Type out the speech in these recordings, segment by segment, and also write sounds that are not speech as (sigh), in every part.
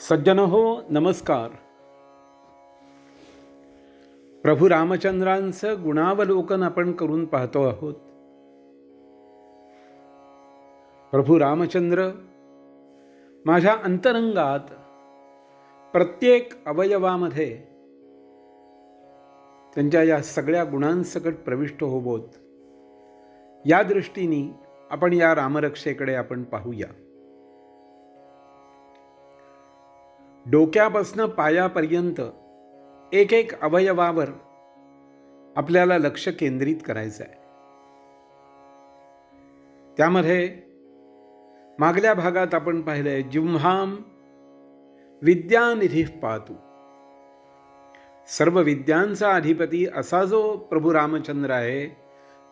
सज्जन हो नमस्कार. प्रभू रामचंद्रांचं गुणावलोकन आपण करून पाहतो आहोत. प्रभू रामचंद्र माझ्या अंतरंगात प्रत्येक अवयवामध्ये त्यांच्या या सगळ्या गुणांसकट प्रविष्ट होबोत. या दृष्टीने आपण या रामरक्षेकडे आपण पाहूया. डोक्यापासनं पायापर्यंत एक एक अवयवावर आपल्याला लक्ष केंद्रित करायचं आहे. त्यामध्ये मागल्या भागात आपण पाहिलंय जिव्हाम विद्यानिधी पाहतू सर्व विद्यांचा अधिपती असा जो प्रभू रामचंद्र आहे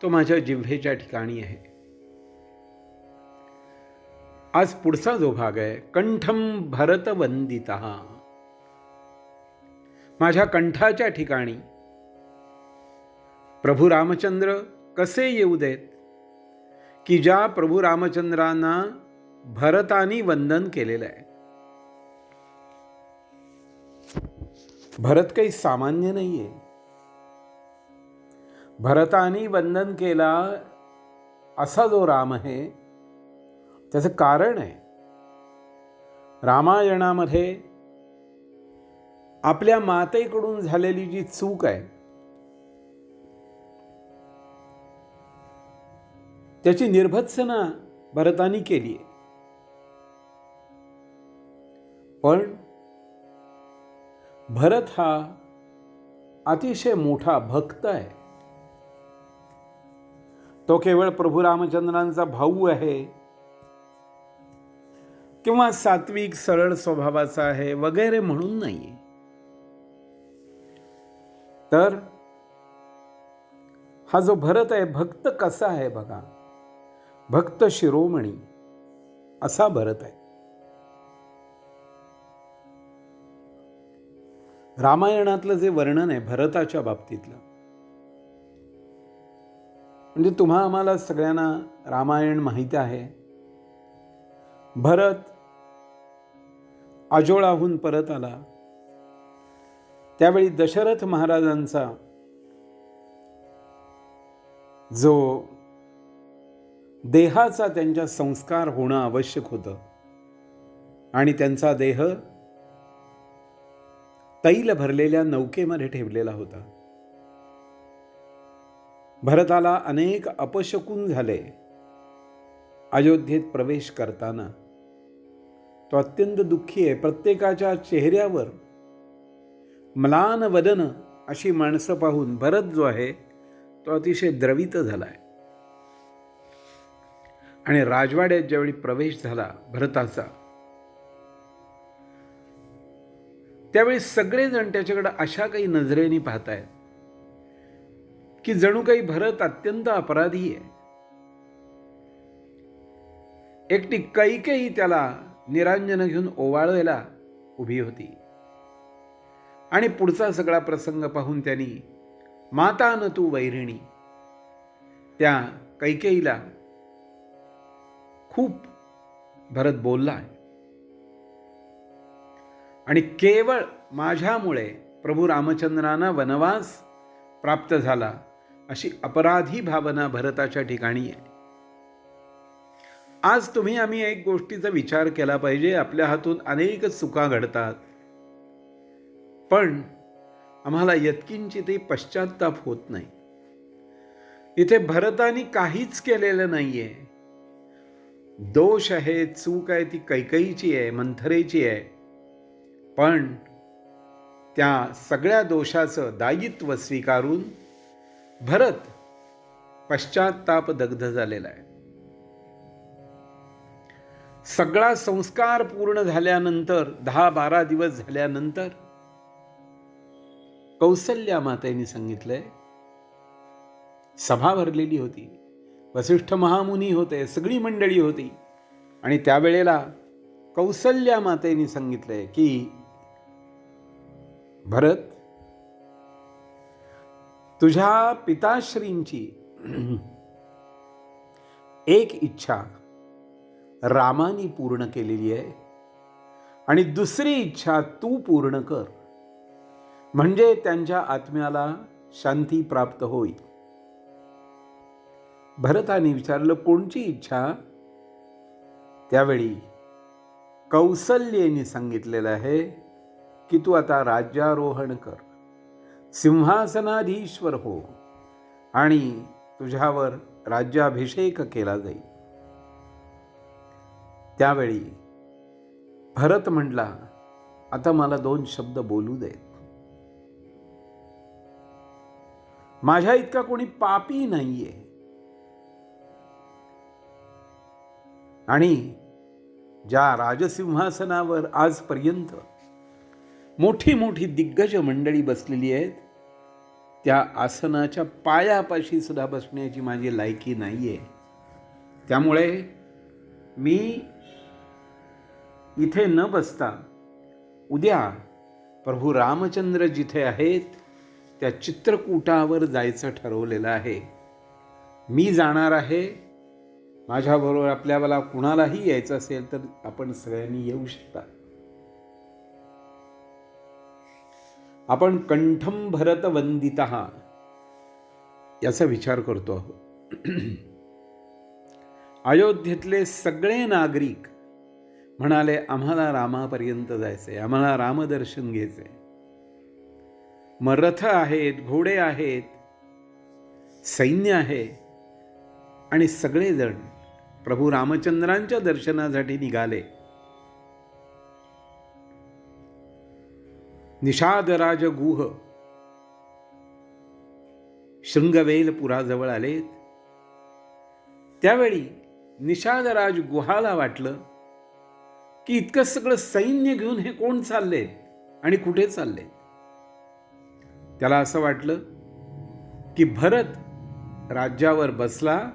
तो माझ्या जिव्हेच्या ठिकाणी आहे. आज पुढचा जो भाग आहे कंठम भरतवंदिता. माझ्या कंठाच्या ठिकाणी प्रभू रामचंद्र कसे येऊ देत? की ज्या प्रभू रामचंद्रांना भरतानी वंदन केलेलं आहे. भरत काही सामान्य नाही आहे भरतानी वंदन केला असा जो राम आहे त्याचं कारण आहे. रामायणामध्ये आपल्या मातेकडून झालेली जी चूक आहे त्याची निर्भत्सना भरतानी केली आहे. पण भरत हा अतिशय मोठा भक्त आहे. तो केवळ प्रभू रामचंद्रांचा भाऊ आहे किंवा सात्विक सरळ स्वभावाचा आहे वगैरे म्हणून नाही तर हा जो भरत आहे भक्त कसा आहे बघा. भक्त शिरोमणी असा भरत आहे. रामायणातलं जे वर्णन आहे भरताच्या बाबतीतलं म्हणजे तुम्हा आम्हाला सगळ्यांना रामायण माहीत आहे. भरत अजोळाहून परत आला. त्यावेळी दशरथ महाराजांचा जो देहाचा त्यांच्या संस्कार होणं आवश्यक होतं आणि त्यांचा देह तैल भरलेल्या नौकेमध्ये ठेवलेला होता. भरताला अनेक अपशकून झाले. अयोध्येत प्रवेश करताना तो अत्यंत दुःखी आहे. प्रत्येकाच्या चेहऱ्यावर म्लान वदन अशी माणसं पाहून भरत जो आहे तो अतिशय द्रवित झाला आहे आणि राजवाड्यात ज्यावेळी प्रवेश झाला भरताचा त्यावेळी सगळेजण त्याच्याकडे अशा काही नजरेने पाहतायत की जणू काही भरत अत्यंत अपराधी आहे. एकटी कैकेही त्याला निरांजन घेऊन ओवाळायला उभी होती. आणि पुढचा सगळा प्रसंग पाहून त्यांनी माता न तू वैरिणी. त्या कैकेईला खूप भरत बोलला आणि केवळ माझ्यामुळे प्रभू रामचंद्रांना वनवास प्राप्त झाला अशी अपराधी भावना भरताच्या ठिकाणी आहे. आज तुम्ही आम्ही एक गोष्टीचा विचार केला पाहिजे. आपल्या हातून अनेक चुका घडतात. पण आम्हाला यत्किंचितही पश्चाताप होत नाही. इथे भरतानी काहीच केलेलं नाही आहे दोष आहे चूक आहे ती कैकईची आहे मंथरेची आहे. पण त्या सगळ्या दोषाचं दायित्व स्वीकारून भरत पश्चाताप दग्ध झालेला आहे. सगळा संस्कार पूर्ण झाल्यानंतर दहा बारा दिवस झाल्यानंतर कौसल्या मातेने सांगितलंय सभा भरलेली होती. वसिष्ठ महामुनी होते सगळी मंडळी होती. आणि त्यावेळेला कौसल्या मातेने सांगितलंय की भरत तुझ्या पिताश्रींची एक इच्छा रामानी पूर्ण केलेली आहे. आणि दुसरी इच्छा तू पूर्ण कर. म्हणजे त्यांच्या आत्म्याला शांती प्राप्त होईल भरताने विचारलं कोणची इच्छा? त्यावेळी कौसल्येने सांगितलेलं आहे की तू आता राज्यारोहण कर. सिंहासनाधीश्वर हो आणि तुझ्यावर राज्याभिषेक केला जाईल त्यावेळी भरत म्हटला आता मला दोन शब्द बोलू देत. माझ्या इतका कोणी पापी नाहीये. आणि ज्या राजसिंहासनावर आजपर्यंत मोठी मोठी दिग्गज मंडळी बसलेली आहेत त्या आसनाच्या पायापाशी सुद्धा बसण्याची माझी लायकी नाही आहे त्यामुळे मी इथे न बसता उद्या प्रभू रामचंद्र जिथे आहेत त्या चित्रकूटावर जायचं ठरवलेलं आहे. मी जाणार आहे. माझ्याबरोबर आपल्याला कुणालाही यायचं असेल तर आपण सगळ्यांनी येऊ शकता. आपण कंठम भरत वंदित याचा विचार करतो आहोत. (clears throat) अयोध्येतले सगळे नागरिक म्हणाले आम्हाला रामापर्यंत जायचंय आम्हाला रामदर्शन घ्यायचंय. मग रथ आहेत घोडे आहेत सैन्य आहे आणि सगळेजण प्रभू रामचंद्रांच्या दर्शनासाठी निघाले. निषादराज गुह शृंगवेल पुराजवळ आलेत. त्यावेळी निषादराज गुहाला वाटलं की इतकं सगळं सैन्य घेऊन हे कोण चालले आणि कुठे चालले? त्याला असं वाटलं की भरत राज्यावर बसला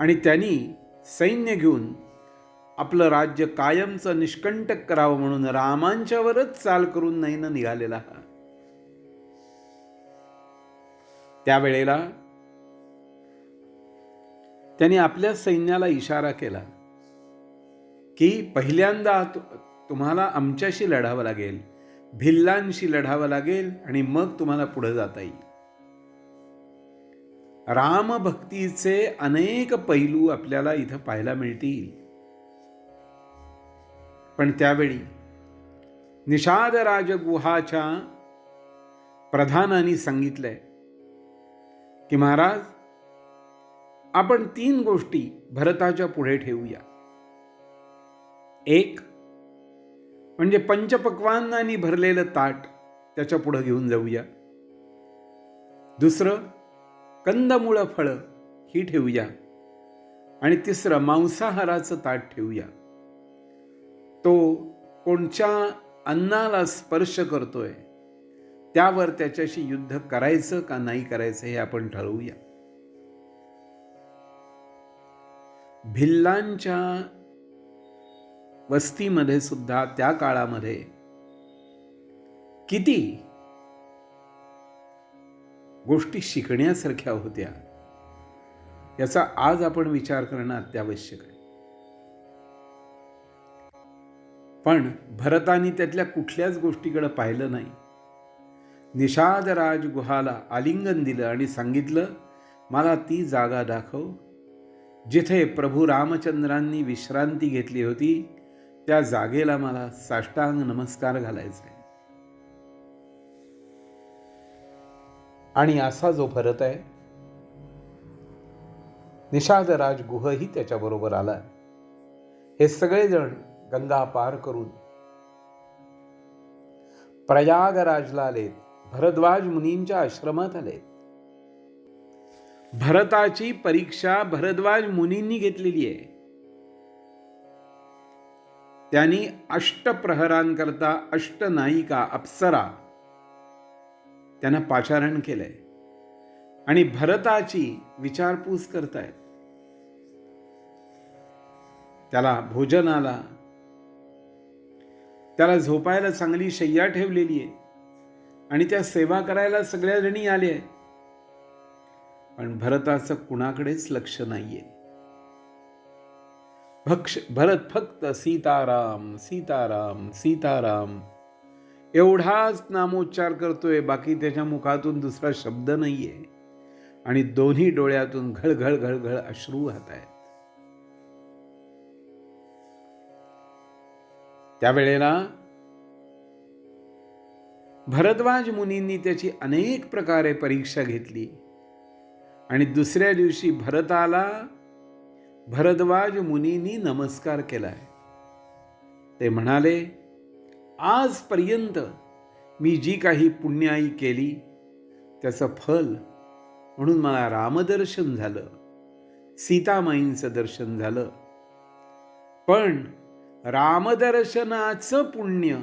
आणि त्यांनी सैन्य घेऊन आपलं राज्य कायमचं निष्कंटक करावं म्हणून रामांच्यावरच चाल करून नाही ना निघालेला हा. त्यावेळेला त्यांनी आपल्या सैन्याला इशारा केला. की पहिल्यांदा तुम्हाला आमच्याशी लढावं लागेल भिल्लांशी लढावं लागेल आणि मग तुम्हाला पुढे जाता येईल. रामभक्तीचे अनेक पैलू आपल्याला इथं पाहायला मिळतील. पण त्यावेळी निषाद राजगुहाच्या प्रधानांनी सांगितलंय की महाराज आपण तीन गोष्टी भरताच्या पुढे ठेवूया. एक. म्हणजे पंचपक्वांनानी भरलेलं ताट त्याच्या पुढं घेऊन जाऊया. दुसरं कंदमुळं फळं ही ठेवूया. आणि तिसरं मांसाहाराचं ताट ठेवूया. तो कोणच्या अन्नाला स्पर्श करतोय त्यावर त्याच्याशी युद्ध करायचं का नाही करायचं हे आपण ठरवूया. भिल्लांच्या वस्तीमध्ये सुद्धा त्या काळामध्ये किती गोष्टी शिकण्यासारख्या होत्या याचा आज आपण विचार करणं अत्यावश्यक आहे. पण भरतानी त्यातल्या कुठल्याच गोष्टीकडे पाहिलं नाही. निषादराज गुहाला आलिंगन दिलं आणि सांगितलं मला ती जागा दाखव जिथे प्रभू रामचंद्रांनी विश्रांती घेतली होती त्या जागेला मला साष्टांग नमस्कार घालायचा आहे आणि असा जो भरत आहे निषादराज गुहही त्याच्याबरोबर आला. हे सगळेजण गंगा पार करून प्रयागराजला आलेत भरद्वाज मुनींच्या आश्रमात आलेत. भरताची परीक्षा भरद्वाज मुनींनी घेतलेली आहे. त्यांनी अष्टप्रहरांकरता अष्टनायिका अप्सरा त्यांना पाचारण केलंय. आणि भरताची विचारपूस करतायत. त्याला भोजनाला त्याला झोपायला चांगली शय्या ठेवलेली आहे आणि त्या सेवा करायला सगळ्या जणी आले पण भरताचं कुणाकडेच लक्ष नाहीये. भक्ष भरत फक्त सीताराम सीताराम सीताराम. एवढाच नामोच्चार करतोय बाकी त्याच्या मुखातून दुसरा शब्द नाहीये. आणि दोन्ही डोळ्यातून घळघळ घळघळ अश्रू वाहत आहेत त्यावेळेला भरद्वाज मुनींनी त्याची अनेक प्रकारे परीक्षा घेतली. आणि दुसऱ्या दिवशी भरताला भरद्वाज मुनींनी नमस्कार केलाय. ते म्हणाले आजपर्यंत मी जी काही पुण्याई केली त्याचं फल म्हणून मला रामदर्शन झालं सीतामाईंचं दर्शन झालं. पण रामदर्शनाचं पुण्य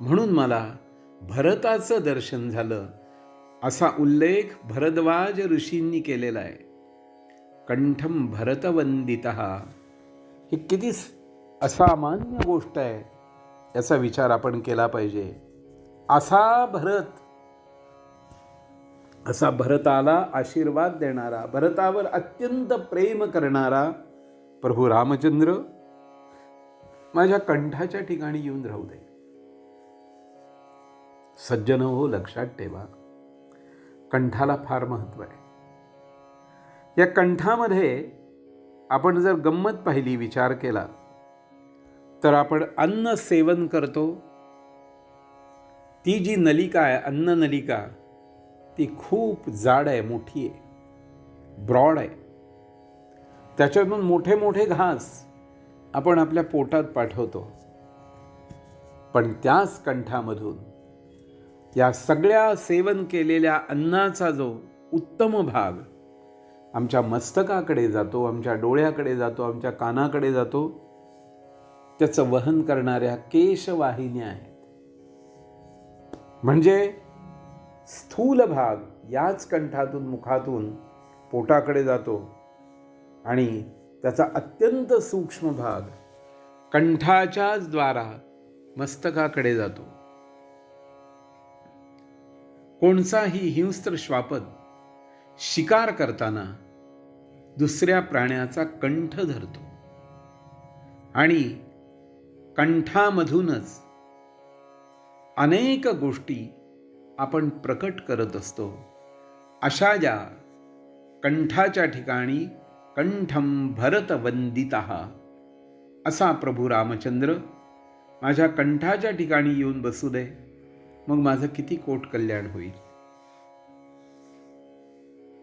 म्हणून मला भरताचं दर्शन झालं असा उल्लेख भरद्वाज ऋषींनी केलेला आहे. कंठम भरतवंदित. ही किती असामान्य गोष्ट आहे याचा विचार आपण केला पाहिजे. असा भरत असा भरताला आशीर्वाद देणारा भरतावर अत्यंत प्रेम करणारा प्रभू रामचंद्र माझ्या कंठाच्या ठिकाणी येऊन राहू दे. सज्जन हो लक्षात ठेवा. कंठाला फार महत्त्व आहे. या कंठामध्ये आपण जर गंमत पाहिली विचार केला तर आपण अन्न सेवन करतो. ती जी नलिका आहे अन्न नलिका ती खूप जाड आहे मोठी आहे ब्रॉड आहे. त्याच्यातून मोठे मोठे घास आपण आपल्या पोटात पाठवतो. पण त्याच कंठामधून या सगळ्या सेवन केलेल्या अन्नाचा जो उत्तम भाग आमच्या मस्तकाकडे जातो आमच्या डोळ्याकडे जातो आमच्या कानाकडे जातो. त्याचं वहन करणाऱ्या केशवाहिन्या आहेत. म्हणजे स्थूल भाग याच कंठातून मुखातून पोटाकडे जातो आणि त्याचा अत्यंत सूक्ष्म भाग कंठाच्याच द्वारा मस्तकाकडे जातो. कोणताही हिंस्त्र श्वापद शिकार करताना दुसऱ्या प्राण्याचा कंठ धरतो. आणि कंठामधूनच अनेक गोष्टी आपण प्रकट करत असतो. अशा ज्या कंठाच्या ठिकाणी कंठम भरतवंदित असा प्रभू रामचंद्र माझ्या कंठाच्या ठिकाणी येऊन बसू दे मग माझं किती कोट कल्याण होईल.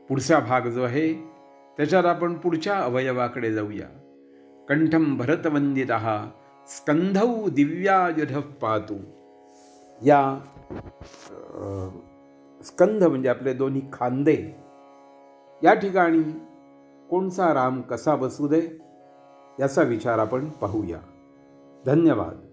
पुढचा भाग जो आहे त्याच्यात आपण पुढच्या अवयवाकडे जाऊया. कंठम भरतवंदित स्कंधौ दिव्यायुध पातू. या स्कंध म्हणजे आपले दोन्ही खांदे. या ठिकाणी कोणचा राम कसा बसू दे याचा विचार आपण पाहूया. धन्यवाद.